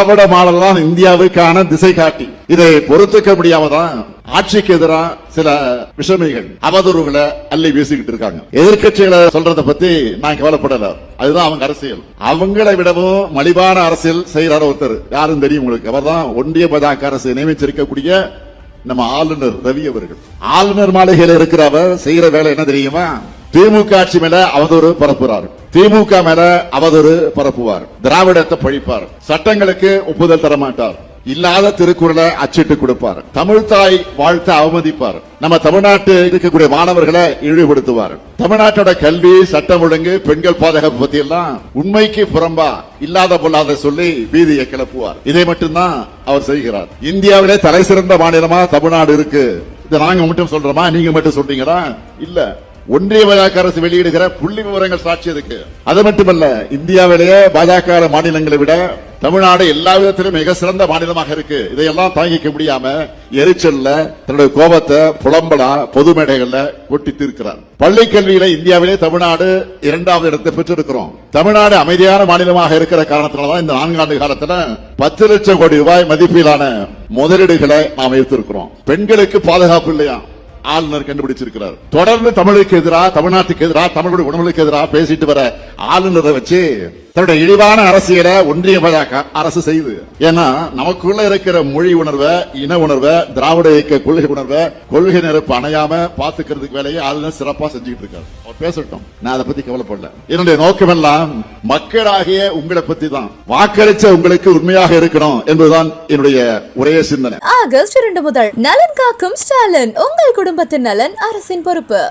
திராவிட model தான் இந்தியாவுக்கான திசை காட்டி. இதை பொறுத்துக்க முடியாமதான் ஆட்சிக்கு எதிராக சில விஷமிகள் அவதூறுகளை அள்ளி வீசிக்கிட்டு இருக்காங்க. எதிர்க்கட்சிகளை சொல்றத பத்தி நான் கவலைப்படல. அதுதான் அவங்க அரசியல். அவங்களை விடவும் மலிவான அரசியல் செய்யறாரு ஒருத்தர். யாரும் தெரியும் உங்களுக்கு? அவர் தான் ஒன்றிய பாஜக அரசு நியமிச்சிருக்கக்கூடிய நம்ம ஆளுநர் ரவி அவர்கள். ஆளுநர் மாளிகையில் இருக்கிற அவர் செய்யற வேலை என்ன தெரியுமா? திமுக ஆட்சி மேல அவதூறு பரப்புறாரு. திமுக மேல அவதூறு பரப்புவார். திராவிடத்தை பழிப்பார். சட்டங்களுக்கு ஒப்புதல் தர மாட்டார் இல்லாத திருக்குறளை அச்சிட்டு கொடுப்பார். தமிழ் தாய் வாழ்த்தை அவமதிப்பார். நம்ம தமிழ்நாட்டு இருக்கக்கூடிய மாணவர்களை இழிவுபடுத்துவார். தமிழ்நாட்டோட கல்வி சட்டம் ஒழுங்கு பெண்கள் பாதுகாப்பு பத்தி எல்லாம் உண்மைக்கு புறம்பா இல்லாத பொல்லாத சொல்லி வீதியை கிளப்புவார். இதை மட்டும்தான் அவர் செய்கிறார். இந்தியாவிலே தலை சிறந்த மாநிலமா தமிழ்நாடு இருக்கு. இதை நாங்க மட்டும் சொல்றோமா? நீங்க மட்டும் சொல்றீங்களா? இல்ல. ஒன்றிய பாஜக அரசு வெளியிடுகிற புள்ளி விவரங்கள் சாட்சி அதுக்கு அது மட்டுமல்ல இந்தியாவிலேயே பாஜக மாநிலங்களை விட தமிழ்நாடு எல்லா விதத்திலும் மிக சிறந்த மாநிலமாக இருக்கு. இதையெல்லாம் தாங்கிக்க முடியாம எரிச்சல்ல தன்னுடைய கோபத்தை புலம்பலா பொது மேடைகள்ல கொட்டி தீர்க்கிறார். பள்ளி கல்வியில இந்தியாவிலே தமிழ்நாடு இரண்டாவது இடத்தை பெற்றிருக்கிறோம். தமிழ்நாடு அமைதியான மாநிலமாக இருக்கிற காரணத்தினாலதான் இந்த நான்காண்டு காலத்துல பத்து லட்சம் கோடி ரூபாய் மதிப்பிலான முதலீடுகளை நாம் எடுத்திருக்கிறோம் பெண்களுக்கு பாதுகாப்பு இல்லையா? ஆளுநர் கண்டுபிடிச்சிருக்கிறார். தொடர்ந்து தமிழுக்கு எதிராக தமிழ்நாட்டுக்கு எதிராக தமிழுடைய உணவுகளுக்கு எதிராக பேசிட்டு வர ஆளுநரை வச்சு தன்னுடைய இழிவான அரசியலை ஒன்றிய பாஜக அரசு செய்யுது ஏன்னா நமக்குள்ள இருக்கிற மொழி உணர்வை இன உணர்வை திராவிட இயக்க கொள்கை உணர்வை கொள்கை நெருப்பு அணையாம பாத்துக்கிறதுக்கு வேலையை ஆளுநர் சிறப்பா செஞ்சுட்டு இருக்காரு. அவர் பேசட்டும். நான் அதை பத்தி கவலைப்படல. என்னுடைய நோக்கம் எல்லாம் மக்களாகிய உங்களை பத்தி தான். வாக்களிச்ச உங்களுக்கு உண்மையாக இருக்கணும் என்பதுதான் என்னுடைய ஒரே சிந்தனை. ஆகஸ்ட் இரண்டு முதல் நலன் காக்கும் ஸ்டாலின் உங்கள் குடும்பத்தின் நலன் அரசின் பொறுப்பு.